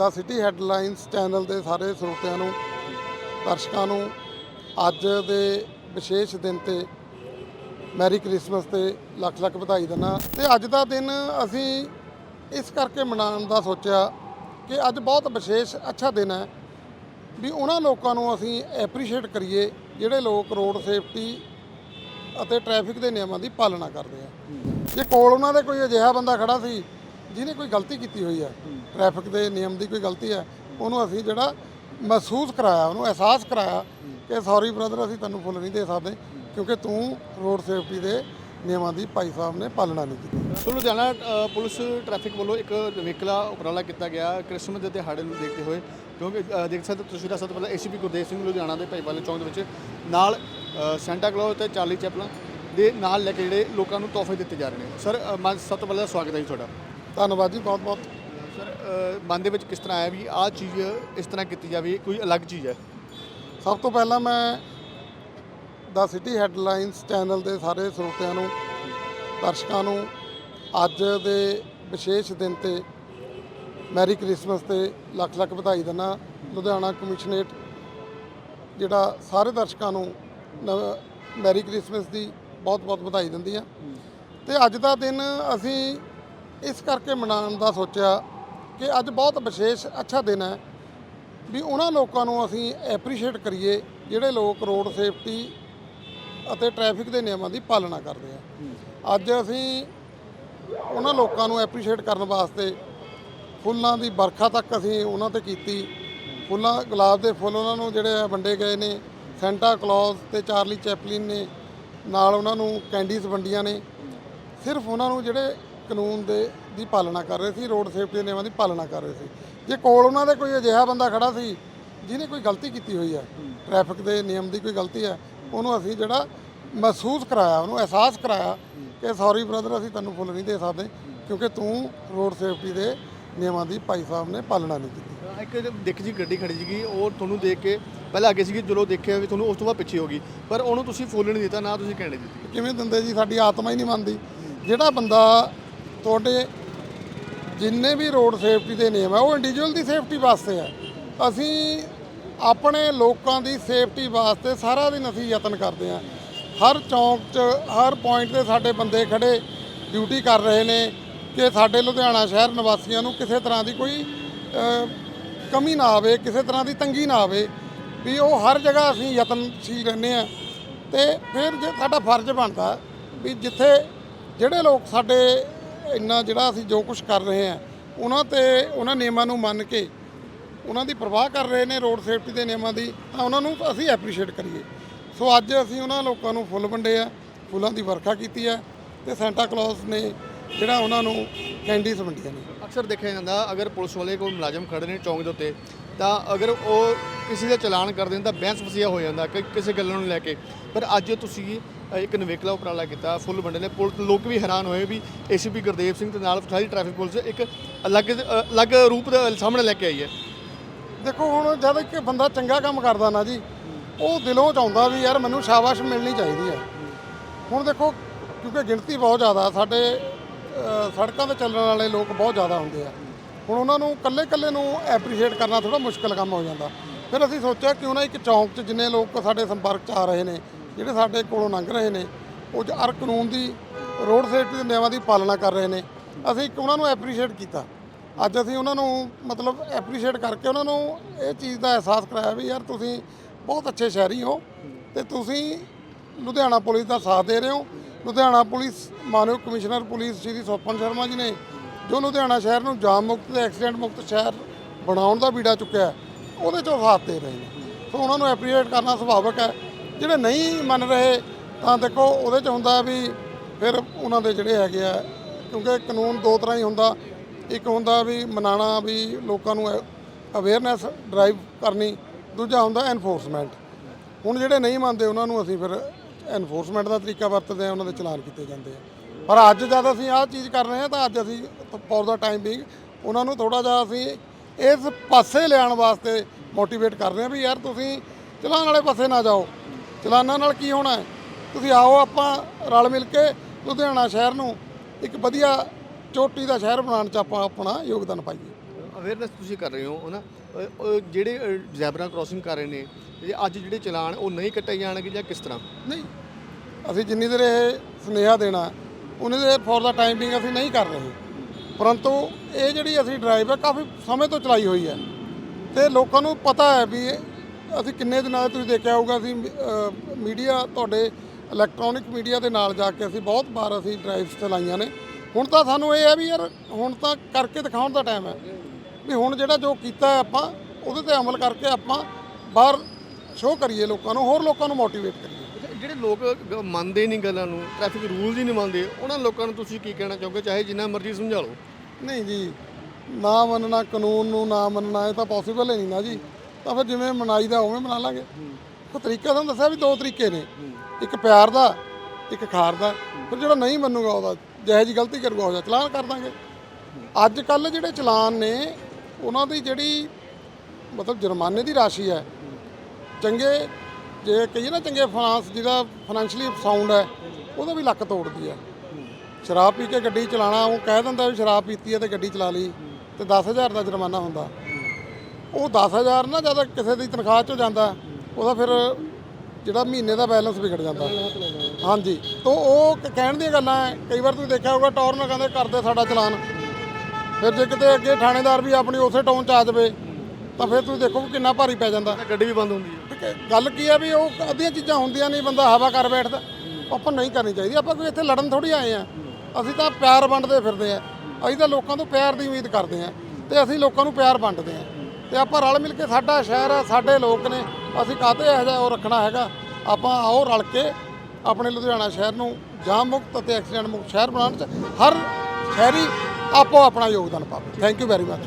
ਦਾ city headlines channel ਦੇ ਸਾਰੇ ਸਰੋਤਿਆਂ ਨੂੰ, ਦਰਸ਼ਕਾਂ ਨੂੰ ਅੱਜ ਦੇ ਵਿਸ਼ੇਸ਼ ਦਿਨ ਤੇ ਮੈਰੀ ਕ੍ਰਿਸਮਸ ਤੇ ਲੱਖ ਲੱਖ ਵਧਾਈ ਦਿੰਦਾ। ਤੇ ਅੱਜ ਦਾ ਦਿਨ ਅਸੀਂ ਇਸ ਕਰਕੇ ਮਨਾਉਣ ਦਾ ਸੋਚਿਆ ਕਿ ਅੱਜ ਬਹੁਤ ਵਿਸ਼ੇਸ਼ ਅੱਛਾ ਦਿਨ ਹੈ ਵੀ ਉਹਨਾਂ ਲੋਕਾਂ ਨੂੰ ਅਸੀਂ ਐਪਰੀਸ਼ੀਏਟ ਕਰੀਏ ਜਿਹੜੇ ਲੋਕ ਰੋਡ ਸੇਫਟੀ ਅਤੇ ਟ੍ਰੈਫਿਕ ਦੇ ਨਿਯਮਾਂ ਦੀ ਪਾਲਣਾ ਕਰਦੇ ਆ। ਜੇ ਕੋਲ ਉਹਨਾਂ ਦੇ ਕੋਈ ਅਜਿਹਾ ਬੰਦਾ ਖੜਾ ਸੀ ਜਿਹਨੇ ਕੋਈ ਗਲਤੀ ਕੀਤੀ ਹੋਈ ਹੈ ਟ੍ਰੈਫਿਕ ਦੇ ਨਿਯਮ ਦੀ ਕੋਈ ਗਲਤੀ ਹੈ ਉਹਨੂੰ ਅਸੀਂ ਜਿਹੜਾ ਮਹਿਸੂਸ ਕਰਾਇਆ ਉਹਨੂੰ ਅਹਿਸਾਸ ਕਰਾਇਆ ਕਿ ਸੌਰੀ ਬ੍ਰਦਰ ਅਸੀਂ ਤੈਨੂੰ ਫੁੱਲ ਨਹੀਂ ਦੇ ਸਕਦੇ ਕਿਉਂਕਿ ਤੂੰ ਰੋਡ ਸੇਫਟੀ ਦੇ ਨਿਯਮਾਂ ਦੀ ਭਾਈ ਸਾਹਿਬ ਨੇ ਪਾਲਣਾ ਨਹੀਂ ਕੀਤੀ। ਸੋ ਲੁਧਿਆਣਾ ਪੁਲਿਸ ਟ੍ਰੈਫਿਕ ਵੱਲੋਂ ਇੱਕ ਨਿਵੇਕਲਾ ਉਪਰਾਲਾ ਕੀਤਾ ਗਿਆ ਕ੍ਰਿਸਮਸ ਦੇ ਦਿਹਾੜੇ ਨੂੰ ਦੇਖਦੇ ਹੋਏ। ਕਿਉਂਕਿ ਦੇਖ ਸਕਦੇ ਤਸਵੀਰਾਂ ਸਭ ਤੋਂ ਪਹਿਲਾਂ ਏਸੀਪੀ ਗੁਰਦੇਵ ਸਿੰਘ ਲੁਧਿਆਣਾ ਦੇ ਭਾਈਵਾਲੇ ਚੌਂਕ ਦੇ ਵਿੱਚ ਨਾਲ ਸੈਂਟਾ ਕਲੌਜ਼ ਤੇ ਚਾਰਲੀ ਚੈਪਲਾਂ ਦੇ ਨਾਲ ਲੈ ਕੇ ਜਿਹੜੇ ਲੋਕਾਂ ਨੂੰ ਤੋਹਫੇ ਦਿੱਤੇ ਜਾ ਰਹੇ ਨੇ। ਸਰ ਸਭ ਤੋਂ ਪਹਿਲਾਂ ਸਵਾਗਤ ਹੈ ਜੀ ਤੁਹਾਡਾ। ਧੰਨਵਾਦ ਜੀ, ਬਹੁਤ ਬਹੁਤ। ਸਰ ਮਨ ਦੇ ਵਿੱਚ ਕਿਸ ਤਰ੍ਹਾਂ ਆਇਆ ਵੀ ਆਹ ਚੀਜ਼ ਇਸ ਤਰ੍ਹਾਂ ਕੀਤੀ ਜਾਵੇ, ਕੋਈ ਅਲੱਗ ਚੀਜ਼ ਹੈ? ਸਭ ਤੋਂ ਪਹਿਲਾਂ ਮੈਂ ਦਾ ਸਿਟੀ ਹੈਡਲਾਈਨਸ ਚੈਨਲ ਦੇ ਸਾਰੇ ਸਰੋਤਿਆਂ ਨੂੰ, ਦਰਸ਼ਕਾਂ ਨੂੰ, ਅੱਜ ਦੇ ਵਿਸ਼ੇਸ਼ ਦਿਨ ਤੇ, ਮੈਰੀ ਕ੍ਰਿਸਮਸ ਤੇ ਲੱਖ ਲੱਖ ਵਧਾਈ ਦਿੰਦਾ ਲੁਧਿਆਣਾ ਕਮਿਸ਼ਨਰੇਟ, ਜਿਹੜਾ ਸਾਰੇ ਦਰਸ਼ਕਾਂ ਨੂੰ ਨਵ- ਮੈਰੀ ਕ੍ਰਿਸਮਸ ਦੀ ਬਹੁਤ ਬਹੁਤ ਵਧਾਈ ਦਿੰਦੀ ਆ। ਤੇ ਅੱਜ ਦਾ ਦਿਨ ਅਸੀਂ ਇਸ ਕਰਕੇ ਮਨਾਉਣ ਦਾ ਸੋਚਿਆ ਕਿ ਅੱਜ ਬਹੁਤ ਵਿਸ਼ੇਸ਼ ਅੱਛਾ ਦਿਨ ਹੈ ਵੀ ਉਹਨਾਂ ਲੋਕਾਂ ਨੂੰ ਅਸੀਂ ਐਪਰੀਸ਼ੀਏਟ ਕਰੀਏ ਜਿਹੜੇ ਲੋਕ ਰੋਡ ਸੇਫਟੀ ਅਤੇ ਟ੍ਰੈਫਿਕ ਦੇ ਨਿਯਮਾਂ ਦੀ ਪਾਲਣਾ ਕਰਦੇ ਆ। ਅੱਜ ਅਸੀਂ ਉਹਨਾਂ ਲੋਕਾਂ ਨੂੰ ਐਪਰੀਸ਼ੀਏਟ ਕਰਨ ਵਾਸਤੇ ਫੁੱਲਾਂ ਦੀ ਵਰਖਾ ਤੱਕ ਅਸੀਂ ਉਹਨਾਂ ਤੇ ਕੀਤੀ। ਫੁੱਲਾਂ, ਗੁਲਾਬ ਦੇ ਫੁੱਲ ਉਹਨਾਂ ਨੂੰ ਜਿਹੜੇ ਆ ਵੰਡੇ ਗਏ ਨੇ। ਸੈਂਟਾ ਕਲੌਜ਼ ਤੇ ਚਾਰਲੀ ਚੈਪਲਿਨ ਨੇ ਨਾਲ ਉਹਨਾਂ ਨੂੰ ਕੈਂਡੀਜ਼ ਵੰਡੀਆਂ ਨੇ। ਸਿਰਫ ਉਹਨਾਂ ਨੂੰ ਜਿਹੜੇ ਕਾਨੂੰਨ ਦੇ ਦੀ ਪਾਲਣਾ ਕਰ ਰਹੇ ਸੀ ਰੋਡ ਸੇਫਟੀ ਦੇ ਨਿਯਮਾਂ ਦੀ ਪਾਲਣਾ ਕਰ ਰਹੇ ਸੀ। ਜੇ ਕੋਲ ਉਹਨਾਂ ਦੇ ਕੋਈ ਅਜਿਹਾ ਬੰਦਾ ਖੜਾ ਸੀ ਜਿਹਨੇ ਕੋਈ ਗਲਤੀ ਕੀਤੀ ਹੋਈ ਹੈ ਟ੍ਰੈਫਿਕ ਦੇ ਨਿਯਮ ਦੀ ਕੋਈ ਗਲਤੀ ਹੈ ਉਹਨੂੰ ਅਸੀਂ ਜਿਹੜਾ ਮਹਿਸੂਸ ਕਰਾਇਆ ਉਹਨੂੰ ਅਹਿਸਾਸ ਕਰਾਇਆ ਕਿ ਸੌਰੀ ਬ੍ਰਦਰ ਅਸੀਂ ਤੈਨੂੰ ਫੁੱਲ ਨਹੀਂ ਦੇ ਸਕਦੇ ਕਿਉਂਕਿ ਤੂੰ ਰੋਡ ਸੇਫਟੀ ਦੇ ਨਿਯਮਾਂ ਦੀ ਭਾਈ ਸਾਹਿਬ ਨੇ ਪਾਲਣਾ ਨਹੀਂ ਕੀਤੀ। ਇੱਕ ਦੇਖ ਜੀ ਗੱਡੀ ਖੜੀ ਸੀਗੀ ਉਹ ਤੁਹਾਨੂੰ ਦੇਖ ਕੇ ਪਹਿਲਾਂ ਅੱਗੇ ਸੀਗੀ ਜਦੋਂ ਦੇਖਿਆ ਵੀ ਤੁਹਾਨੂੰ ਉਸ ਤੋਂ ਬਾਅਦ ਪਿੱਛੇ ਹੋ ਗਈ ਪਰ ਉਹਨੂੰ ਤੁਸੀਂ ਫੁੱਲ ਨਹੀਂ ਦਿੱਤਾ ਨਾ ਤੁਸੀਂ ਕੈਂਡੇ ਦਿੱਤੀ। ਕਿਵੇਂ ਦਿੰਦੇ ਜੀ ਸਾਡੀ ਆਤਮਾ ਹੀ ਨਹੀਂ ਮੰਨਦੀ। ਜਿਹੜਾ ਬੰਦਾ ਤੁਹਾਡੇ ਜਿੰਨੇ ਵੀ ਰੋਡ ਸੇਫਟੀ ਦੇ ਨਿਯਮ ਹੈ ਉਹ ਇੰਡੀਵਿਜੂਅਲ ਦੀ ਸੇਫਟੀ ਵਾਸਤੇ ਹੈ ਅਸੀਂ ਆਪਣੇ ਲੋਕਾਂ ਦੀ ਸੇਫਟੀ ਵਾਸਤੇ ਸਾਰਾ ਦਿਨ ਅਸੀਂ ਯਤਨ ਕਰਦੇ ਹਾਂ ਹਰ ਚੌਂਕ 'ਚ, ਹਰ ਪੁਆਇੰਟ ਤੇ ਸਾਡੇ ਬੰਦੇ ਖੜੇ ਡਿਊਟੀ ਕਰ ਰਹੇ ਨੇ ਕਿ ਸਾਡੇ ਲੁਧਿਆਣਾ ਸ਼ਹਿਰ ਨਿਵਾਸੀਆਂ ਨੂੰ ਕਿਸੇ ਤਰ੍ਹਾਂ ਦੀ ਕੋਈ ਕਮੀ ਨਾ ਆਵੇ, ਕਿਸੇ ਤਰ੍ਹਾਂ ਦੀ ਤੰਗੀ ਨਾ ਆਵੇ, ਵੀ ਉਹ ਹਰ ਜਗ੍ਹਾ ਅਸੀਂ ਯਤਨਸ਼ੀਲ ਰਹਿੰਦੇ ਆ। ਤੇ ਫਿਰ ਜੇ ਸਾਡਾ ਫਰਜ਼ ਬਣਦਾ ਵੀ ਜਿੱਥੇ ਜਿਹੜੇ ਲੋਕ ਸਾਡੇ ਇੰਨਾ ਜਿਹੜਾ ਅਸੀਂ ਜੋ ਕੁਝ ਕਰ ਰਹੇ ਹਾਂ, ਉਹਨਾਂ ਤੇ, ਉਹਨਾਂ ਨਿਯਮਾਂ ਨੂੰ ਮੰਨ ਕੇ ਉਹਨਾਂ ਦੀ ਪਰਵਾਹ ਕਰ ਰਹੇ ਨੇ ਰੋਡ ਸੇਫਟੀ ਦੇ ਨਿਯਮਾਂ ਦੀ, ਤਾਂ ਉਹਨਾਂ ਨੂੰ ਅਸੀਂ ਐਪਰੀਸ਼ੀਏਟ ਕਰੀਏ। ਸੋ ਅੱਜ ਅਸੀਂ ਉਹਨਾਂ ਲੋਕਾਂ ਨੂੰ ਫੁੱਲ ਵੰਡੇ ਆ, ਫੁੱਲਾਂ ਦੀ ਵਰਖਾ ਕੀਤੀ ਹੈ ਤੇ ਸੈਂਟਾ ਕਲੌਸ ਨੇ ਜਿਹੜਾ ਉਹਨਾਂ ਨੂੰ ਕੈਂਡੀਜ਼ ਵੰਡੀਆਂ ਨੇ। ਅਕਸਰ ਦੇਖਿਆ ਜਾਂਦਾ, ਅਗਰ ਪੁਲਿਸ ਵਾਲੇ ਕੋਈ ਮੁਲਾਜ਼ਮ ਖੜੇ ਨੇ ਚੌਂਕ ਦੇ ਉੱਤੇ, ਤਾਂ ਅਗਰ ਉਹ ਕਿਸੇ ਦਾ ਚਲਾਨ ਕਰ ਦੇਣ, ਤਾਂ ਬਹਿਸ ਵਸੀਆ ਹੋ ਜਾਂਦਾ ਕਿ ਕਿਸੇ ਗੱਲ ਨੂੰ ਲੈ ਕੇ। ਪਰ ਅੱਜ ਤੁਸੀਂ ਇੱਕ ਨਵੇਕਲਾ ਉਪਰਾਲਾ ਕੀਤਾ, ਫੁੱਲ ਵੰਡੇ ਨੇ। ਪੁਲਿਸ ਲੋਕ ਵੀ ਹੈਰਾਨ ਹੋਏ ਵੀ ਏਸੀਪੀ ਗੁਰਦੇਵ ਸਿੰਘ ਦੇ ਨਾਲ ਸਾਰੀ ਟ੍ਰੈਫਿਕ ਪੁਲਿਸ ਇੱਕ ਅਲੱਗ ਅਲੱਗ ਰੂਪ ਦੇ ਸਾਹਮਣੇ ਲੈ ਕੇ ਆਈ ਹੈ। ਦੇਖੋ, ਹੁਣ ਜਦ ਇੱਕ ਬੰਦਾ ਚੰਗਾ ਕੰਮ ਕਰਦਾ ਨਾ ਜੀ, ਉਹ ਦਿਲੋਂ ਚਾਹੁੰਦਾ ਵੀ ਯਾਰ ਮੈਨੂੰ ਸ਼ਾਬਾਸ਼ ਮਿਲਣੀ ਚਾਹੀਦੀ ਹੈ। ਹੁਣ ਦੇਖੋ, ਕਿਉਂਕਿ ਗਿਣਤੀ ਬਹੁਤ ਜ਼ਿਆਦਾ, ਸਾਡੇ ਸੜਕਾਂ ਤੇ ਚੱਲਣ ਵਾਲੇ ਲੋਕ ਬਹੁਤ ਜ਼ਿਆਦਾ ਹੁੰਦੇ ਆ। ਹੁਣ ਉਹਨਾਂ ਨੂੰ ਇਕੱਲੇ ਇਕੱਲੇ ਨੂੰ ਐਪਰੀਸ਼ੀਏਟ ਕਰਨਾ ਥੋੜਾ ਮੁਸ਼ਕਲ ਕੰਮ ਹੋ ਜਾਂਦਾ। ਫਿਰ ਅਸੀਂ ਸੋਚਿਆ, ਕਿਉਂ ਨਾ ਇੱਕ ਚੌਂਕ 'ਚ ਜਿੰਨੇ ਲੋਕ ਸਾਡੇ ਸੰਪਰਕ 'ਚ ਆ ਰਹੇ ਨੇ ਜਿਹੜੇ ਸਾਡੇ ਕੋਲੋਂ ਲੰਘ ਰਹੇ ਨੇ, ਉਹ 'ਚ ਹਰ ਕਾਨੂੰਨ ਦੀ ਰੋਡ ਸੇਫਟੀ ਦੇ ਨਿਯਮਾਂ ਦੀ ਪਾਲਣਾ ਕਰ ਰਹੇ ਨੇ। ਅਸੀਂ ਉਹਨਾਂ ਨੂੰ ਐਪਰੀਸ਼ੀਏਟ ਕੀਤਾ। ਅੱਜ ਅਸੀਂ ਉਹਨਾਂ ਨੂੰ ਮਤਲਬ ਐਪਰੀਸ਼ੀਏਟ ਕਰਕੇ ਉਹਨਾਂ ਨੂੰ ਇਹ ਚੀਜ਼ ਦਾ ਅਹਿਸਾਸ ਕਰਾਇਆ ਵੀ ਯਾਰ ਤੁਸੀਂ ਬਹੁਤ ਅੱਛੇ ਸ਼ਹਿਰੀ ਹੋ ਤੇ ਤੁਸੀਂ ਲੁਧਿਆਣਾ ਪੁਲਿਸ ਦਾ ਸਾਥ ਦੇ ਰਹੇ ਹੋ। ਲੁਧਿਆਣਾ ਪੁਲਿਸ, ਮਾਨਯੋਗ ਕਮਿਸ਼ਨਰ ਪੁਲਿਸ ਸ਼੍ਰੀ ਸੋਪਨ ਸ਼ਰਮਾ ਜੀ ਨੇ, ਜੋ ਲੁਧਿਆਣਾ ਸ਼ਹਿਰ ਨੂੰ ਜਾਮ ਮੁਕਤ ਤੇ ਐਕਸੀਡੈਂਟ ਮੁਕਤ ਸ਼ਹਿਰ ਬਣਾਉਣ ਦਾ ਬੀੜਾ ਚੁੱਕਿਆ, ਉਹਦੇ 'ਚੋਂ ਸਾਥ ਦੇ ਰਹੇ ਨੇ। ਸੋ ਉਹਨਾਂ ਨੂੰ ਐਪਰੀਸ਼ੀਏਟ ਕਰਨਾ ਸੁਭਾਵਕ ਹੈ। ਜਿਹੜੇ ਨਹੀਂ ਮੰਨ ਰਹੇ, ਤਾਂ ਦੇਖੋ ਉਹਦੇ 'ਚ ਹੁੰਦਾ ਵੀ ਫਿਰ ਉਹਨਾਂ ਦੇ ਜਿਹੜੇ ਹੈਗੇ ਆ, ਕਿਉਂਕਿ ਕਾਨੂੰਨ ਦੋ ਤਰ੍ਹਾਂ ਹੀ ਹੁੰਦਾ। ਇੱਕ ਹੁੰਦਾ ਵੀ ਮਨਾਣਾ ਵੀ ਲੋਕਾਂ ਨੂੰ ਅਵੇਅਰਨੈਸ ਡਰਾਈਵ ਕਰਨੀ, ਦੂਜਾ ਹੁੰਦਾ ਐਨਫੋਰਸਮੈਂਟ ਹੁਣ ਜਿਹੜੇ ਨਹੀਂ ਮੰਨਦੇ ਉਹਨਾਂ ਨੂੰ ਅਸੀਂ ਫਿਰ ਐਨਫੋਰਸਮੈਂਟ ਦਾ ਤਰੀਕਾ ਵਰਤਦੇ ਆ ਉਹਨਾਂ ਦੇ ਚਲਾਨ ਕੀਤੇ ਜਾਂਦੇ ਆ। ਪਰ ਅੱਜ ਜਦ ਅਸੀਂ ਆਹ ਚੀਜ਼ ਕਰ ਰਹੇ ਹਾਂ, ਤਾਂ ਅੱਜ ਅਸੀਂ ਫॉर ਦਾ ਟਾਈਮ ਬੀਂਗ ਉਹਨਾਂ ਨੂੰ ਥੋੜਾ ਜਿਹਾ ਅਸੀਂ ਇਸ ਪਾਸੇ ਲਿਆਉਣ ਵਾਸਤੇ ਮੋਟੀਵੇਟ ਕਰ ਰਹੇ ਹਾਂ ਵੀ ਯਾਰ ਤੁਸੀਂ ਚਲਾਉਣ ਵਾਲੇ ਪਾਸੇ ਨਾ ਜਾਓ। ਚਲਾਨਾਂ ਨਾਲ ਕੀ ਹੋਣਾ ਹੈ? ਤੁਸੀਂ ਆਓ ਆਪਾਂ ਰਲ ਮਿਲ ਕੇ ਲੁਧਿਆਣਾ ਸ਼ਹਿਰ ਨੂੰ ਇੱਕ ਵਧੀਆ ਚੋਟੀ ਦਾ ਸ਼ਹਿਰ ਬਣਾਉਣ 'ਚ ਆਪਾਂ ਆਪਣਾ ਯੋਗਦਾਨ ਪਾਈਏ। ਅਵੇਅਰਨੈਸ ਤੁਸੀਂ ਕਰ ਰਹੇ ਹੋ ਅ, ਜਿਹੜੇ ਜ਼ੈਬਰਾ ਕ੍ਰਾਸਿੰਗ ਕਰ ਰਹੇ ਨੇ ਜੇ ਅੱਜ ਜਿਹੜੇ ਚਲਾਨ ਉਹ ਨਹੀਂ ਕੱਟੇ ਜਾਣਗੇ ਜਾਂ ਕਿਸ ਤਰ੍ਹਾਂ? ਨਹੀਂ ਅਸੀਂ ਜਿੰਨੀ ਦੇਰ ਇਹ ਸੁਨੇਹਾ ਦੇਣਾ ਉਨੀ ਦੇਰ ਫੋਰ ਦਾ ਟਾਈਮ ਬਿੰਗ ਅਸੀਂ ਨਹੀਂ ਕਰ ਰਹੇ। ਪਰੰਤੂ ਇਹ ਜਿਹੜੀ ਅਸੀਂ ਡਰਾਈਵ ਹੈ ਕਾਫੀ ਸਮੇਂ ਤੋਂ ਚਲਾਈ ਹੋਈ ਹੈ। ਤੇ ਲੋਕਾਂ ਨੂੰ ਪਤਾ ਹੈ ਵੀ ਅਸੀਂ ਕਿੰਨੇ ਦਿਨਾਂ ਤੁਸੀਂ ਦੇਖਿਆ ਹੋਊਗਾ ਅਸੀਂ ਮੀਡੀਆ ਤੁਹਾਡੇ ਇਲੈਕਟ੍ਰੋਨਿਕ ਮੀਡੀਆ ਦੇ ਨਾਲ ਜਾ ਕੇ ਅਸੀਂ ਬਹੁਤ ਵਾਰ ਅਸੀਂ ਡਰਾਈਵਸ ਚਲਾਈਆਂ ਨੇ। ਹੁਣ ਤਾਂ ਸਾਨੂੰ ਇਹ ਹੈ ਵੀ ਯਾਰ ਹੁਣ ਤਾਂ ਕਰਕੇ ਦਿਖਾਉਣ ਦਾ ਟਾਈਮ ਹੈ। ਵੀ ਹੁਣ ਜਿਹੜਾ ਜੋ ਕੀਤਾ ਆਪਾਂ ਉਹਦੇ ਤੇ ਅਮਲ ਕਰਕੇ ਆਪਾਂ ਬਾਹਰ ਸ਼ੋਅ ਕਰੀਏ ਲੋਕਾਂ ਨੂੰ ਹੋਰ ਲੋਕਾਂ ਨੂੰ ਮੋਟੀਵੇਟ ਕਰੀਏ। ਜਿਹੜੇ ਲੋਕ ਮੰਨਦੇ ਨਹੀਂ ਗੱਲਾਂ ਨੂੰ ਟ੍ਰੈਫਿਕ ਰੂਲਸ ਹੀ ਨਹੀਂ ਮੰਨਦੇ ਉਹਨਾਂ ਲੋਕਾਂ ਨੂੰ ਤੁਸੀਂ ਕੀ ਕਹਿਣਾ ਚਾਹੋਗੇ ਚਾਹੇ ਜਿੰਨਾ ਮਰਜ਼ੀ ਸਮਝਾ ਲਓ? ਨਹੀਂ ਜੀ ਨਾ ਮੰਨਣਾ ਕਾਨੂੰਨ ਨੂੰ ਨਾ ਮੰਨਣਾ ਇਹ ਤਾਂ ਪੋਸੀਬਲ ਹੀ ਨਹੀਂ ਨਾ ਜੀ। ਤਾਂ ਫਿਰ ਜਿਵੇਂ ਮਨਾਈਦਾ ਉਵੇਂ ਮਨਾ ਲਾਂਗੇ। ਕੋ ਤਰੀਕਾ ਤੁਹਾਨੂੰ ਦੱਸਿਆ ਵੀ ਦੋ ਤਰੀਕੇ ਨੇ। ਇੱਕ ਪਿਆਰ ਦਾ ਇੱਕ ਖਾਰ ਦਾ। ਫਿਰ ਜਿਹੜਾ ਨਹੀਂ ਮੰਨੂਗਾ ਉਹਦਾ ਜਿਹੇ ਜੀ ਗਲਤੀ ਕਰੂਗਾ ਉਹਦਾ ਚਲਾਨ ਕਰ ਦਾਂਗੇ। ਅੱਜ ਕੱਲ ਜਿਹੜੇ ਚਲਾਨ ਨੇ ਉਹਨਾਂ ਦੀ ਜਿਹੜੀ ਮਤਲਬ ਜੁਰਮਾਨੇ ਦੀ ਰਾਸ਼ੀ ਹੈ। ਚੰਗੇ ਜੇ ਕਹੀਏ ਨਾ ਚੰਗੇ ਫਾਈਨਾਂਸ ਜਿਹਦਾ ਫਾਈਨੈਂਸ਼ੀਅਲੀ ਸਾਊਂਡ ਹੈ ਉਹਦਾ ਵੀ ਲੱਕ ਤੋੜਦੀ ਹੈ। ਸ਼ਰਾਬ ਪੀ ਕੇ ਗੱਡੀ ਚਲਾਣਾ ਉਹ ਕਹਿ ਦਿੰਦਾ ਵੀ ਸ਼ਰਾਬ ਪੀਤੀ ਹੈ ਤੇ ਗੱਡੀ ਚਲਾ ਲਈ ਤੇ 10000 ਦਾ ਜੁਰਮਾਨਾ ਹੁੰਦਾ। ਉਹ 10000 ਨਾ ਜਦੋਂ ਕਿਸੇ ਦੀ ਤਨਖਾਹ ਚੋਂ ਜਾਂਦਾ ਉਹਦਾ ਫਿਰ ਜਿਹੜਾ ਮਹੀਨੇ ਦਾ ਬੈਲੈਂਸ ਵਿਗੜ ਜਾਂਦਾ। ਹਾਂਜੀ ਤੋਂ ਉਹ ਕਹਿਣ ਦੀਆਂ ਗੱਲਾਂ ਹੈ ਕਈ ਵਾਰ ਤੁਸੀਂ ਦੇਖਿਆ ਹੋਊਗਾ ਟੌਰ ਨਾਲ ਕਹਿੰਦੇ ਕਰਦੇ ਸਾਡਾ ਚਲਾਨ। ਫਿਰ ਜੇ ਕਿਤੇ ਅੱਗੇ ਥਾਣੇਦਾਰ ਵੀ ਆਪਣੀ ਉਸੇ ਟੌਨ ਚ ਆ ਜਾਵੇ ਤਾਂ ਫਿਰ ਤੁਸੀਂ ਦੇਖੋ ਕਿੰਨਾ ਭਾਰੀ ਪੈ ਜਾਂਦਾ। ਗੱਡੀ ਵੀ ਬੰਦ ਹੁੰਦੀ ਹੈ ਹੈ ਗੱਲ ਕੀ ਆ ਵੀ ਉਹ ਅੱਧੀਆਂ ਚੀਜ਼ਾਂ ਹੁੰਦੀਆਂ ਨਹੀਂ ਬੰਦਾ ਹਵਾ ਕਰ ਬੈਠਦਾ। ਆਪਾਂ ਨਹੀਂ ਕਰਨੀ ਚਾਹੀਦੀ ਆਪਾਂ ਕੋਈ ਇੱਥੇ ਲੜਨ ਥੋੜੀ ਆਏ ਆ। ਅਸੀਂ ਤਾਂ ਪਿਆਰ ਵੰਡਦੇ ਫਿਰਦੇ ਆ। ਅਸੀਂ ਤਾਂ ਲੋਕਾਂ ਤੋਂ ਪਿਆਰ ਦੀ ਉਮੀਦ ਕਰਦੇ ਆ ਤੇ ਅਸੀਂ ਲੋਕਾਂ ਨੂੰ ਪਿਆਰ ਵੰਡਦੇ ਆ। ਤੇ ਆਪਾਂ ਰਲ ਮਿਲ ਕੇ ਸਾਡਾ ਸ਼ਹਿਰ ਹੈ, ਸਾਡੇ ਲੋਕ ਨੇ, ਅਸੀਂ ਕਾਹਤੇ ਇਹੋ ਜਿਹਾ ਉਹ ਰੱਖਣਾ ਹੈਗਾ? ਆਪਾਂ ਆਓ ਰਲ ਕੇ ਆਪਣੇ ਲੁਧਿਆਣਾ ਸ਼ਹਿਰ ਨੂੰ ਜਾਮ ਮੁਕਤ ਅਤੇ ਐਕਸੀਡੈਂਟ ਮੁਕਤ ਸ਼ਹਿਰ ਬਣਾਉਣ ਚ ਹਰ ਸ਼ਹਿਰੀ ਆਪੋ ਆਪਣਾ ਯੋਗਦਾਨ ਪਾਵੇ। Thank you very much